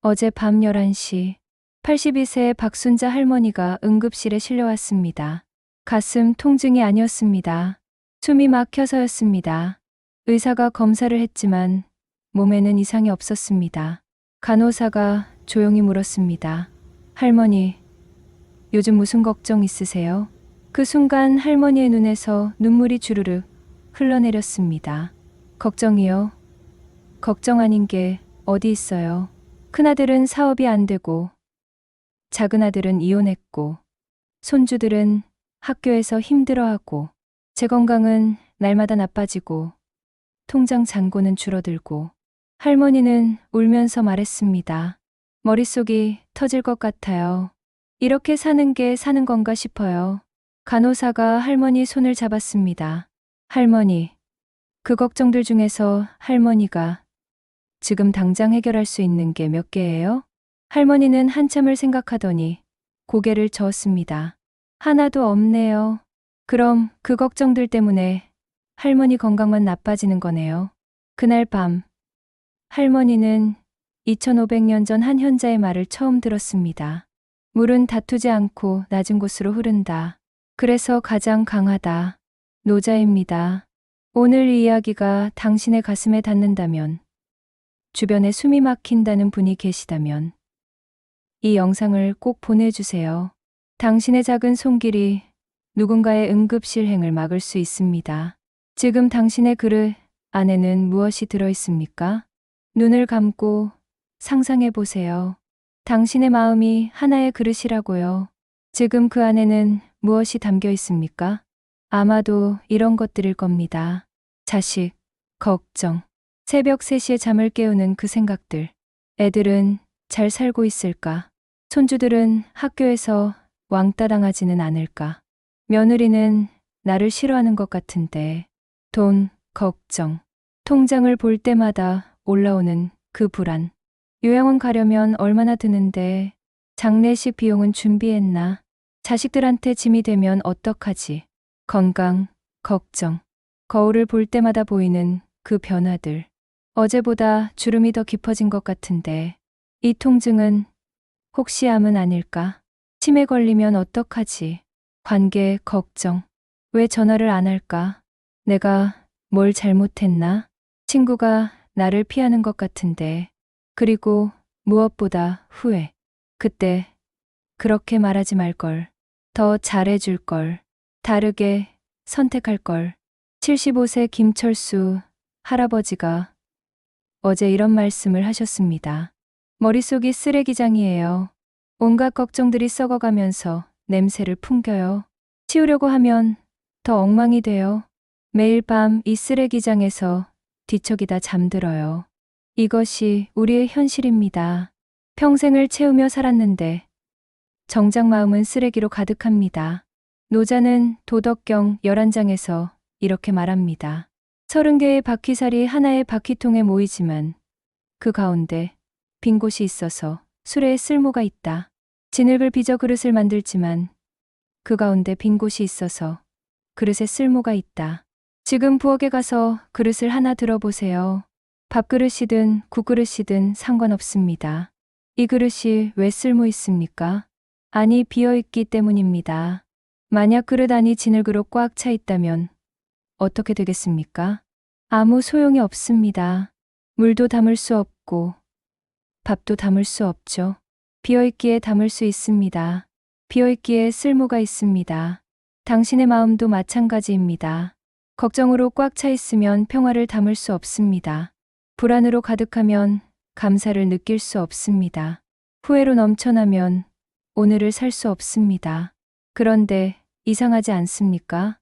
어제 밤 11시 82세 박순자 할머니가 응급실에 실려왔습니다. 가슴 통증이 아니었습니다. 숨이 막혀서였습니다. 의사가 검사를 했지만 몸에는 이상이 없었습니다. 간호사가 조용히 물었습니다. 할머니, 요즘 무슨 걱정 있으세요? 그 순간 할머니의 눈에서 눈물이 주르륵 흘러내렸습니다. 걱정이요? 걱정 아닌 게 어디 있어요? 큰아들은 사업이 안 되고, 작은아들은 이혼했고, 손주들은 학교에서 힘들어하고, 제 건강은 날마다 나빠지고, 통장 잔고는 줄어들고, 할머니는 울면서 말했습니다. 머릿속이 터질 것 같아요. 이렇게 사는 게 사는 건가 싶어요. 간호사가 할머니 손을 잡았습니다. 할머니, 그 걱정들 중에서 할머니가 지금 당장 해결할 수 있는 게 몇 개예요? 할머니는 한참을 생각하더니 고개를 저었습니다. 하나도 없네요. 그럼 그 걱정들 때문에 할머니 건강만 나빠지는 거네요. 그날 밤, 할머니는 2500년 전 한 현자의 말을 처음 들었습니다. 물은 다투지 않고 낮은 곳으로 흐른다. 그래서 가장 강하다. 노자입니다. 오늘 이 이야기가 당신의 가슴에 닿는다면, 주변에 숨이 막힌다는 분이 계시다면, 이 영상을 꼭 보내주세요. 당신의 작은 손길이 누군가의 응급실행을 막을 수 있습니다. 지금 당신의 그릇 안에는 무엇이 들어있습니까? 눈을 감고 상상해 보세요. 당신의 마음이 하나의 그릇이라고요. 지금 그 안에는 무엇이 담겨 있습니까? 아마도 이런 것들일 겁니다. 자식, 걱정, 새벽 3시에 잠을 깨우는 그 생각들. 애들은 잘 살고 있을까? 손주들은 학교에서 왕따 당하지는 않을까? 며느리는 나를 싫어하는 것 같은데. 돈, 걱정, 통장을 볼 때마다 올라오는 그 불안. 요양원 가려면 얼마나 드는데, 장례식 비용은 준비했나? 자식들한테 짐이 되면 어떡하지? 건강, 걱정. 거울을 볼 때마다 보이는 그 변화들. 어제보다 주름이 더 깊어진 것 같은데, 이 통증은 혹시 암은 아닐까? 치매 걸리면 어떡하지? 관계, 걱정. 왜 전화를 안 할까? 내가 뭘 잘못했나? 친구가 나를 피하는 것 같은데. 그리고 무엇보다 후회. 그때 그렇게 말하지 말걸. 더 잘해줄 걸. 다르게 선택할 걸. 75세 김철수 할아버지가 어제 이런 말씀을 하셨습니다. 머릿속이 쓰레기장이에요. 온갖 걱정들이 썩어가면서 냄새를 풍겨요. 치우려고 하면 더 엉망이 돼요. 매일 밤 이 쓰레기장에서 뒤척이다 잠들어요. 이것이 우리의 현실입니다. 평생을 채우며 살았는데 정작 마음은 쓰레기로 가득합니다. 노자는 도덕경 11장에서 이렇게 말합니다. 서른 개의 바퀴살이 하나의 바퀴통에 모이지만 그 가운데 빈 곳이 있어서 수레에 쓸모가 있다. 진흙을 빚어 그릇을 만들지만 그 가운데 빈 곳이 있어서 그릇에 쓸모가 있다. 지금 부엌에 가서 그릇을 하나 들어보세요. 밥그릇이든 국그릇이든 상관없습니다. 이 그릇이 왜 쓸모 있습니까? 아니 비어 있기 때문입니다. 만약 그릇 안이 진흙으로 꽉 차 있다면 어떻게 되겠습니까? 아무 소용이 없습니다. 물도 담을 수 없고 밥도 담을 수 없죠. 비어있기에 담을 수 있습니다. 비어있기에 쓸모가 있습니다. 당신의 마음도 마찬가지입니다. 걱정으로 꽉 차 있으면 평화를 담을 수 없습니다. 불안으로 가득하면 감사를 느낄 수 없습니다. 후회로 넘쳐나면 오늘을 살 수 없습니다. 그런데 이상하지 않습니까?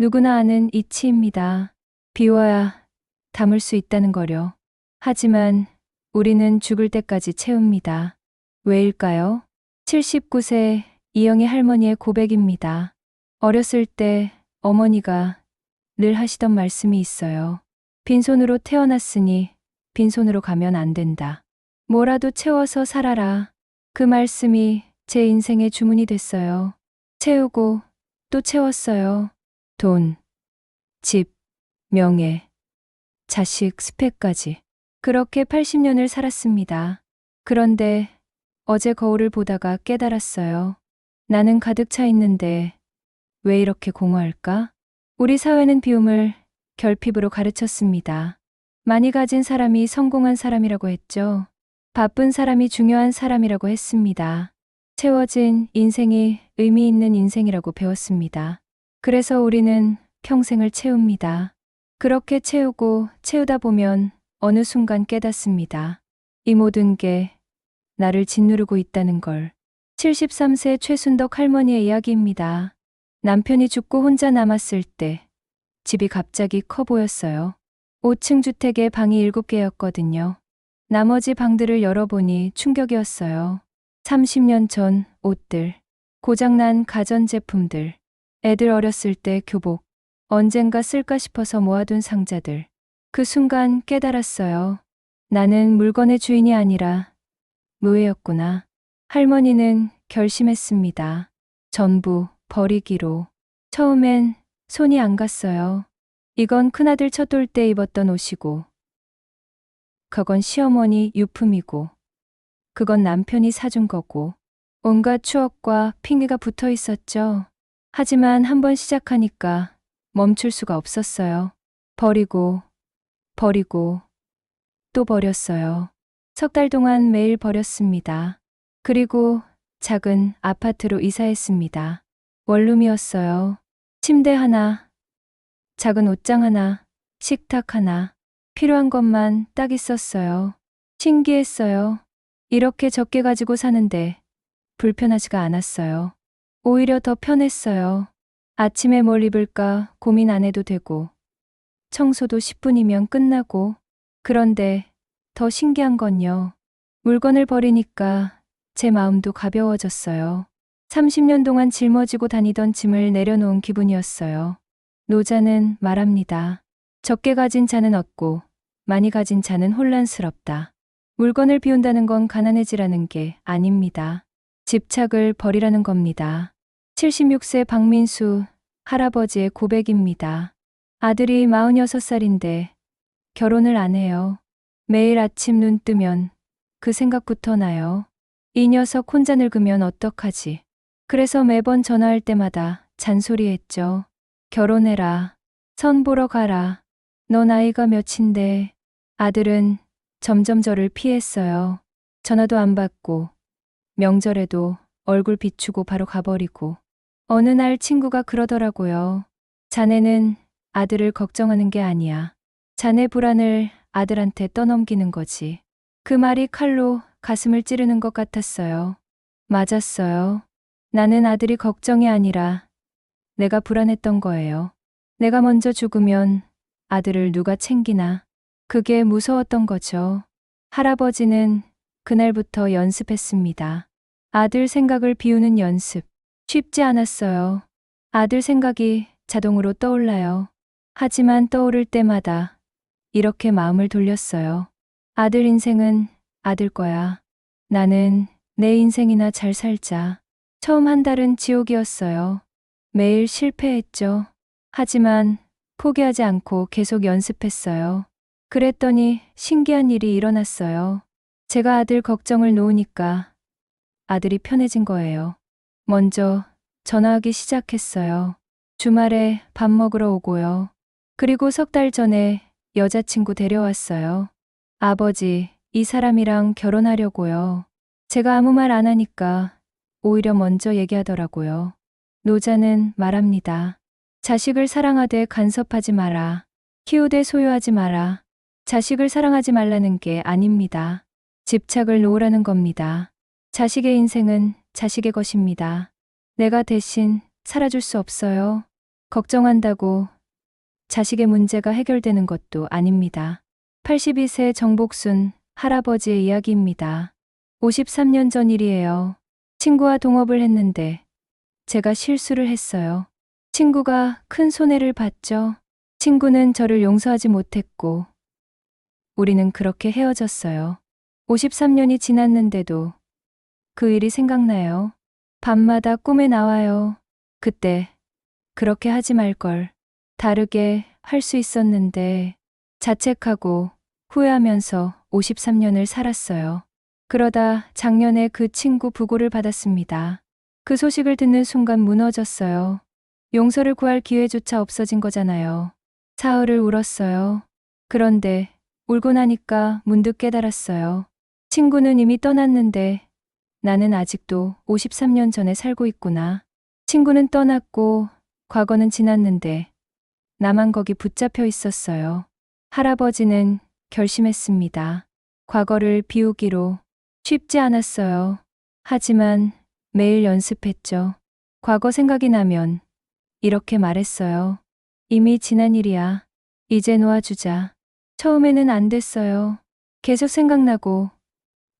누구나 아는 이치입니다. 비워야 담을 수 있다는 거려. 하지만 우리는 죽을 때까지 채웁니다. 왜일까요? 79세 이영희 할머니의 고백입니다. 어렸을 때 어머니가 늘 하시던 말씀이 있어요. 빈손으로 태어났으니 빈손으로 가면 안 된다. 뭐라도 채워서 살아라. 그 말씀이 제 인생의 주문이 됐어요. 채우고 또 채웠어요. 돈, 집, 명예, 자식, 스펙까지. 그렇게 80년을 살았습니다. 그런데 어제 거울을 보다가 깨달았어요. 나는 가득 차 있는데 왜 이렇게 공허할까? 우리 사회는 비움을 결핍으로 가르쳤습니다. 많이 가진 사람이 성공한 사람이라고 했죠. 바쁜 사람이 중요한 사람이라고 했습니다. 채워진 인생이 의미 있는 인생이라고 배웠습니다. 그래서 우리는 평생을 채웁니다. 그렇게 채우고 채우다 보면 어느 순간 깨닫습니다. 이 모든 게 나를 짓누르고 있다는 걸. 73세 최순덕 할머니의 이야기입니다. 남편이 죽고 혼자 남았을 때 집이 갑자기 커 보였어요. 5층 주택에 방이 7개였거든요. 나머지 방들을 열어보니 충격이었어요. 30년 전 옷들, 고장난 가전제품들, 애들 어렸을 때 교복, 언젠가 쓸까 싶어서 모아둔 상자들. 그 순간 깨달았어요. 나는 물건의 주인이 아니라 노예였구나. 할머니는 결심했습니다. 전부 버리기로. 처음엔 손이 안 갔어요. 이건 큰아들 첫돌 때 입었던 옷이고, 그건 시어머니 유품이고, 그건 남편이 사준 거고, 온갖 추억과 핑계가 붙어 있었죠. 하지만 한번 시작하니까 멈출 수가 없었어요. 버리고, 버리고, 또 버렸어요. 석 달 동안 매일 버렸습니다. 그리고 작은 아파트로 이사했습니다. 원룸이었어요. 침대 하나, 작은 옷장 하나, 식탁 하나, 필요한 것만 딱 있었어요. 신기했어요. 이렇게 적게 가지고 사는데 불편하지가 않았어요. 오히려 더 편했어요. 아침에 뭘 입을까 고민 안 해도 되고, 청소도 10분이면 끝나고, 그런데 더 신기한 건요. 물건을 버리니까 제 마음도 가벼워졌어요. 30년 동안 짊어지고 다니던 짐을 내려놓은 기분이었어요. 노자는 말합니다. 적게 가진 자는 얻고 많이 가진 자는 혼란스럽다. 물건을 비운다는 건 가난해지라는 게 아닙니다. 집착을 버리라는 겁니다. 76세 박민수 할아버지의 고백입니다. 아들이 46살인데 결혼을 안 해요. 매일 아침 눈 뜨면 그 생각부터 나요. 이 녀석 혼자 늙으면 어떡하지? 그래서 매번 전화할 때마다 잔소리했죠. 결혼해라. 선 보러 가라. 너 나이가 몇인데. 아들은 점점 저를 피했어요. 전화도 안 받고, 명절에도 얼굴 비추고 바로 가버리고. 어느 날 친구가 그러더라고요. 자네는 아들을 걱정하는 게 아니야. 자네 불안을 아들한테 떠넘기는 거지. 그 말이 칼로 가슴을 찌르는 것 같았어요. 맞았어요. 나는 아들이 걱정이 아니라 내가 불안했던 거예요. 내가 먼저 죽으면 아들을 누가 챙기나. 그게 무서웠던 거죠. 할아버지는 그날부터 연습했습니다. 아들 생각을 비우는 연습. 쉽지 않았어요. 아들 생각이 자동으로 떠올라요. 하지만 떠오를 때마다 이렇게 마음을 돌렸어요. 아들 인생은 아들 거야. 나는 내 인생이나 잘 살자. 처음 한 달은 지옥이었어요. 매일 실패했죠. 하지만 포기하지 않고 계속 연습했어요. 그랬더니 신기한 일이 일어났어요. 제가 아들 걱정을 놓으니까 아들이 편해진 거예요. 먼저 전화하기 시작했어요. 주말에 밥 먹으러 오고요. 그리고 석 달 전에 여자친구 데려왔어요. 아버지, 이 사람이랑 결혼하려고요. 제가 아무 말 안 하니까 오히려 먼저 얘기하더라고요. 노자는 말합니다. 자식을 사랑하되 간섭하지 마라. 키우되 소유하지 마라. 자식을 사랑하지 말라는 게 아닙니다. 집착을 놓으라는 겁니다. 자식의 인생은 자식의 것입니다. 내가 대신 살아줄 수 없어요. 걱정한다고 자식의 문제가 해결되는 것도 아닙니다. 82세 정복순 할아버지의 이야기입니다. 53년 전 일이에요. 친구와 동업을 했는데 제가 실수를 했어요. 친구가 큰 손해를 봤죠. 친구는 저를 용서하지 못했고 우리는 그렇게 헤어졌어요. 53년이 지났는데도 그 일이 생각나요. 밤마다 꿈에 나와요. 그때 그렇게 하지 말걸. 다르게 할 수 있었는데 자책하고 후회하면서 53년을 살았어요. 그러다 작년에 그 친구 부고를 받았습니다. 그 소식을 듣는 순간 무너졌어요. 용서를 구할 기회조차 없어진 거잖아요. 사흘을 울었어요. 그런데 울고 나니까 문득 깨달았어요. 친구는 이미 떠났는데 나는 아직도 53년 전에 살고 있구나. 친구는 떠났고 과거는 지났는데 나만 거기 붙잡혀 있었어요. 할아버지는 결심했습니다. 과거를 비우기로 쉽지 않았어요. 하지만 매일 연습했죠. 과거 생각이 나면 이렇게 말했어요. 이미 지난 일이야. 이제 놓아주자. 처음에는 안 됐어요. 계속 생각나고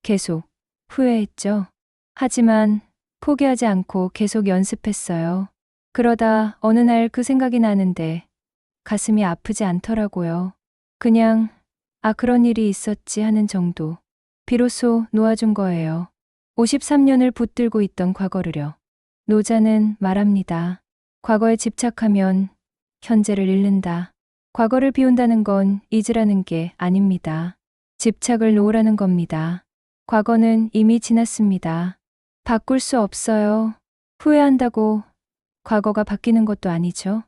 계속 후회했죠. 하지만 포기하지 않고 계속 연습했어요. 그러다 어느 날 그 생각이 나는데 가슴이 아프지 않더라고요. 그냥 아 그런 일이 있었지 하는 정도. 비로소 놓아준 거예요. 53년을 붙들고 있던 과거를요. 노자는 말합니다. 과거에 집착하면 현재를 잃는다. 과거를 비운다는 건 잊으라는 게 아닙니다. 집착을 놓으라는 겁니다. 과거는 이미 지났습니다. 바꿀 수 없어요. 후회한다고 과거가 바뀌는 것도 아니죠.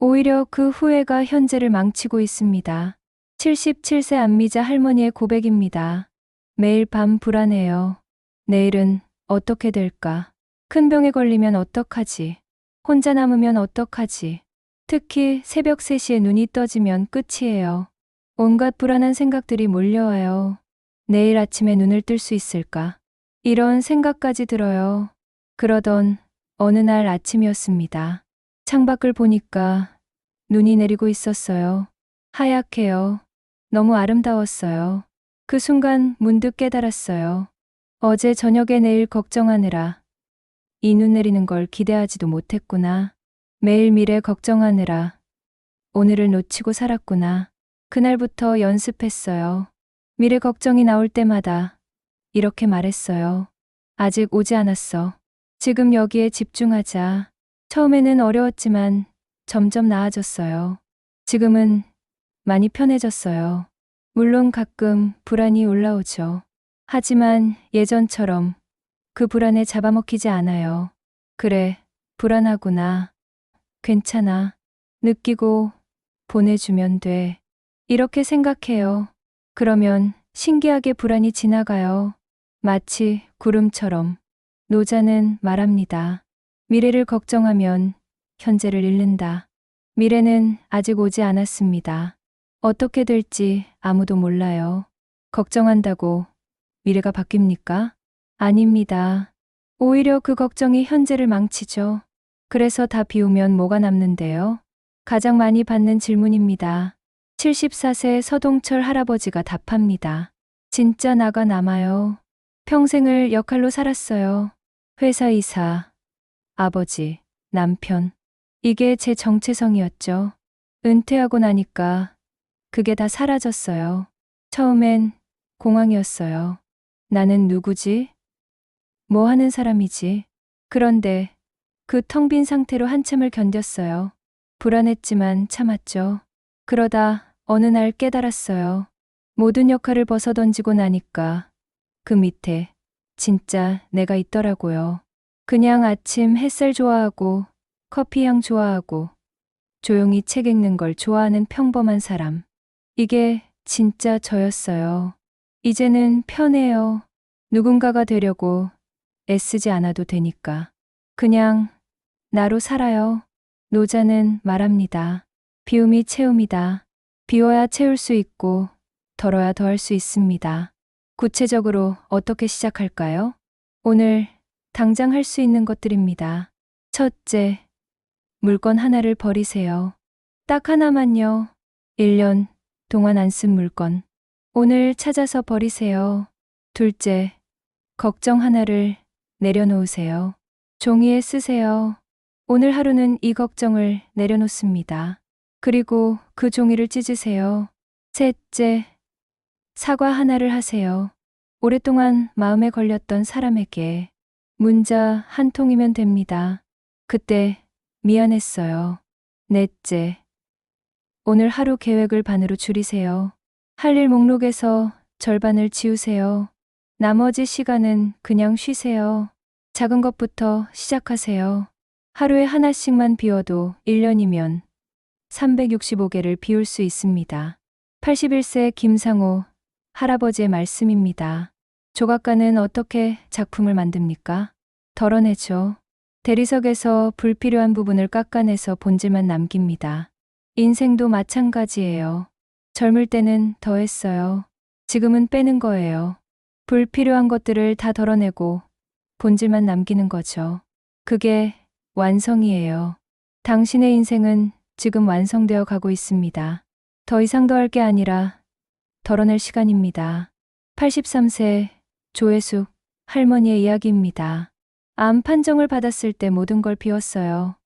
오히려 그 후회가 현재를 망치고 있습니다. 77세 안미자 할머니의 고백입니다. 매일 밤 불안해요. 내일은 어떻게 될까? 큰 병에 걸리면 어떡하지? 혼자 남으면 어떡하지? 특히 새벽 3시에 눈이 떠지면 끝이에요. 온갖 불안한 생각들이 몰려와요. 내일 아침에 눈을 뜰 수 있을까? 이런 생각까지 들어요. 그러던 어느 날 아침이었습니다. 창밖을 보니까 눈이 내리고 있었어요. 하얗게요. 너무 아름다웠어요. 그 순간 문득 깨달았어요. 어제 저녁에 내일 걱정하느라 이 눈 내리는 걸 기대하지도 못했구나. 매일 미래 걱정하느라 오늘을 놓치고 살았구나. 그날부터 연습했어요. 미래 걱정이 나올 때마다 이렇게 말했어요. 아직 오지 않았어. 지금 여기에 집중하자. 처음에는 어려웠지만 점점 나아졌어요. 지금은 많이 편해졌어요. 물론 가끔 불안이 올라오죠. 하지만 예전처럼 그 불안에 잡아먹히지 않아요. 그래, 불안하구나. 괜찮아. 느끼고 보내주면 돼. 이렇게 생각해요. 그러면 신기하게 불안이 지나가요. 마치 구름처럼. 노자는 말합니다. 미래를 걱정하면 현재를 잃는다. 미래는 아직 오지 않았습니다. 어떻게 될지 아무도 몰라요. 걱정한다고 미래가 바뀝니까? 아닙니다. 오히려 그 걱정이 현재를 망치죠. 그래서 다 비우면 뭐가 남는데요? 가장 많이 받는 질문입니다. 74세 서동철 할아버지가 답합니다. 진짜 나가 남아요. 평생을 역할로 살았어요. 회사 이사, 아버지, 남편. 이게 제 정체성이었죠. 은퇴하고 나니까 그게 다 사라졌어요. 처음엔 공황이었어요. 나는 누구지? 뭐 하는 사람이지? 그런데 그 텅 빈 상태로 한참을 견뎠어요. 불안했지만 참았죠. 그러다 어느 날 깨달았어요. 모든 역할을 벗어던지고 나니까 그 밑에 진짜 내가 있더라고요. 그냥 아침 햇살 좋아하고 커피 향 좋아하고 조용히 책 읽는 걸 좋아하는 평범한 사람. 이게 진짜 저였어요. 이제는 편해요. 누군가가 되려고 애쓰지 않아도 되니까. 그냥 나로 살아요. 노자는 말합니다. 비움이 채움이다. 비워야 채울 수 있고 덜어야 더할 수 있습니다. 구체적으로 어떻게 시작할까요? 오늘 당장 할 수 있는 것들입니다. 첫째, 물건 하나를 버리세요. 딱 하나만요. 1년 동안 안 쓴 물건. 오늘 찾아서 버리세요. 둘째, 걱정 하나를 내려놓으세요. 종이에 쓰세요. 오늘 하루는 이 걱정을 내려놓습니다. 그리고 그 종이를 찢으세요. 셋째, 사과 하나를 하세요. 오랫동안 마음에 걸렸던 사람에게 문자 한 통이면 됩니다. 그때 미안했어요. 넷째, 오늘 하루 계획을 반으로 줄이세요. 할 일 목록에서 절반을 지우세요. 나머지 시간은 그냥 쉬세요. 작은 것부터 시작하세요. 하루에 하나씩만 비워도 1년이면 365개를 비울 수 있습니다. 81세 김상호 할아버지의 말씀입니다. 조각가는 어떻게 작품을 만듭니까? 덜어내죠. 대리석에서 불필요한 부분을 깎아내서 본질만 남깁니다. 인생도 마찬가지예요. 젊을 때는 더 했어요. 지금은 빼는 거예요. 불필요한 것들을 다 덜어내고 본질만 남기는 거죠. 그게 완성이에요. 당신의 인생은 지금 완성되어 가고 있습니다. 더 이상 더 할 게 아니라 덜어낼 시간입니다. 83세 조혜숙 할머니의 이야기입니다. 암 판정을 받았을 때 모든 걸 비웠어요.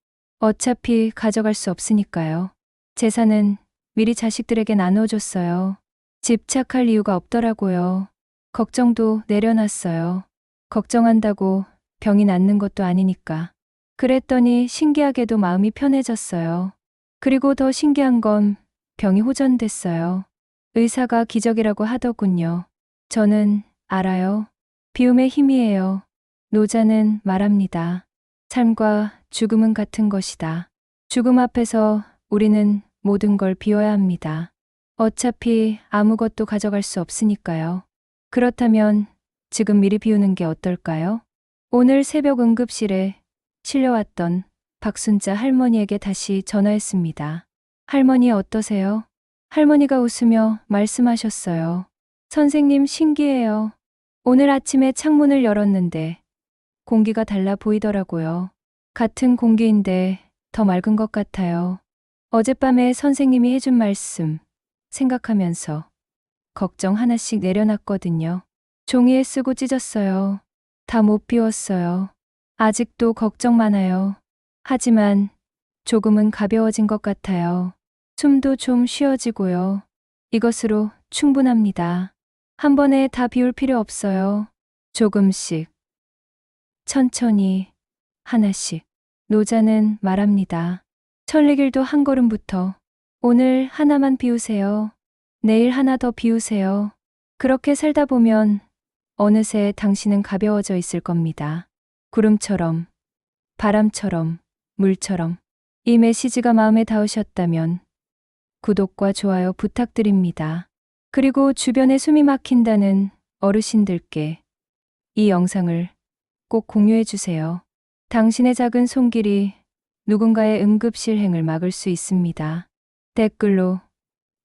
어차피 가져갈 수 없으니까요. 재산은 미리 자식들에게 나눠줬어요. 집착할 이유가 없더라고요. 걱정도 내려놨어요. 걱정한다고 병이 낫는 것도 아니니까. 그랬더니 신기하게도 마음이 편해졌어요. 그리고 더 신기한 건 병이 호전됐어요. 의사가 기적이라고 하더군요. 저는 알아요. 비움의 힘이에요. 노자는 말합니다. 삶과 죽음은 같은 것이다. 죽음 앞에서 우리는 모든 걸 비워야 합니다. 어차피 아무것도 가져갈 수 없으니까요. 그렇다면 지금 미리 비우는 게 어떨까요? 오늘 새벽 응급실에 실려왔던 박순자 할머니에게 다시 전화했습니다. 할머니 어떠세요? 할머니가 웃으며 말씀하셨어요. 선생님 신기해요. 오늘 아침에 창문을 열었는데 공기가 달라 보이더라고요. 같은 공기인데 더 맑은 것 같아요. 어젯밤에 선생님이 해준 말씀 생각하면서 걱정 하나씩 내려놨거든요. 종이에 쓰고 찢었어요. 다 못 비웠어요. 아직도 걱정 많아요. 하지만 조금은 가벼워진 것 같아요. 숨도 좀 쉬어지고요. 이것으로 충분합니다. 한 번에 다 비울 필요 없어요. 조금씩. 천천히. 하나씩. 노자는 말합니다. 천리길도 한 걸음부터. 오늘 하나만 비우세요. 내일 하나 더 비우세요. 그렇게 살다 보면 어느새 당신은 가벼워져 있을 겁니다. 구름처럼, 바람처럼, 물처럼. 이 메시지가 마음에 닿으셨다면 구독과 좋아요 부탁드립니다. 그리고 주변에 숨이 막힌다는 어르신들께 이 영상을 꼭 공유해 주세요. 당신의 작은 손길이 누군가의 응급실행을 막을 수 있습니다. 댓글로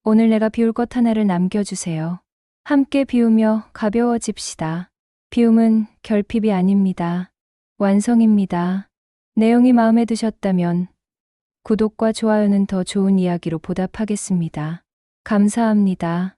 오늘 내가 비울 것 하나를 남겨주세요. 함께 비우며 가벼워집시다. 비움은 결핍이 아닙니다. 완성입니다. 내용이 마음에 드셨다면 구독과 좋아요는 더 좋은 이야기로 보답하겠습니다. 감사합니다.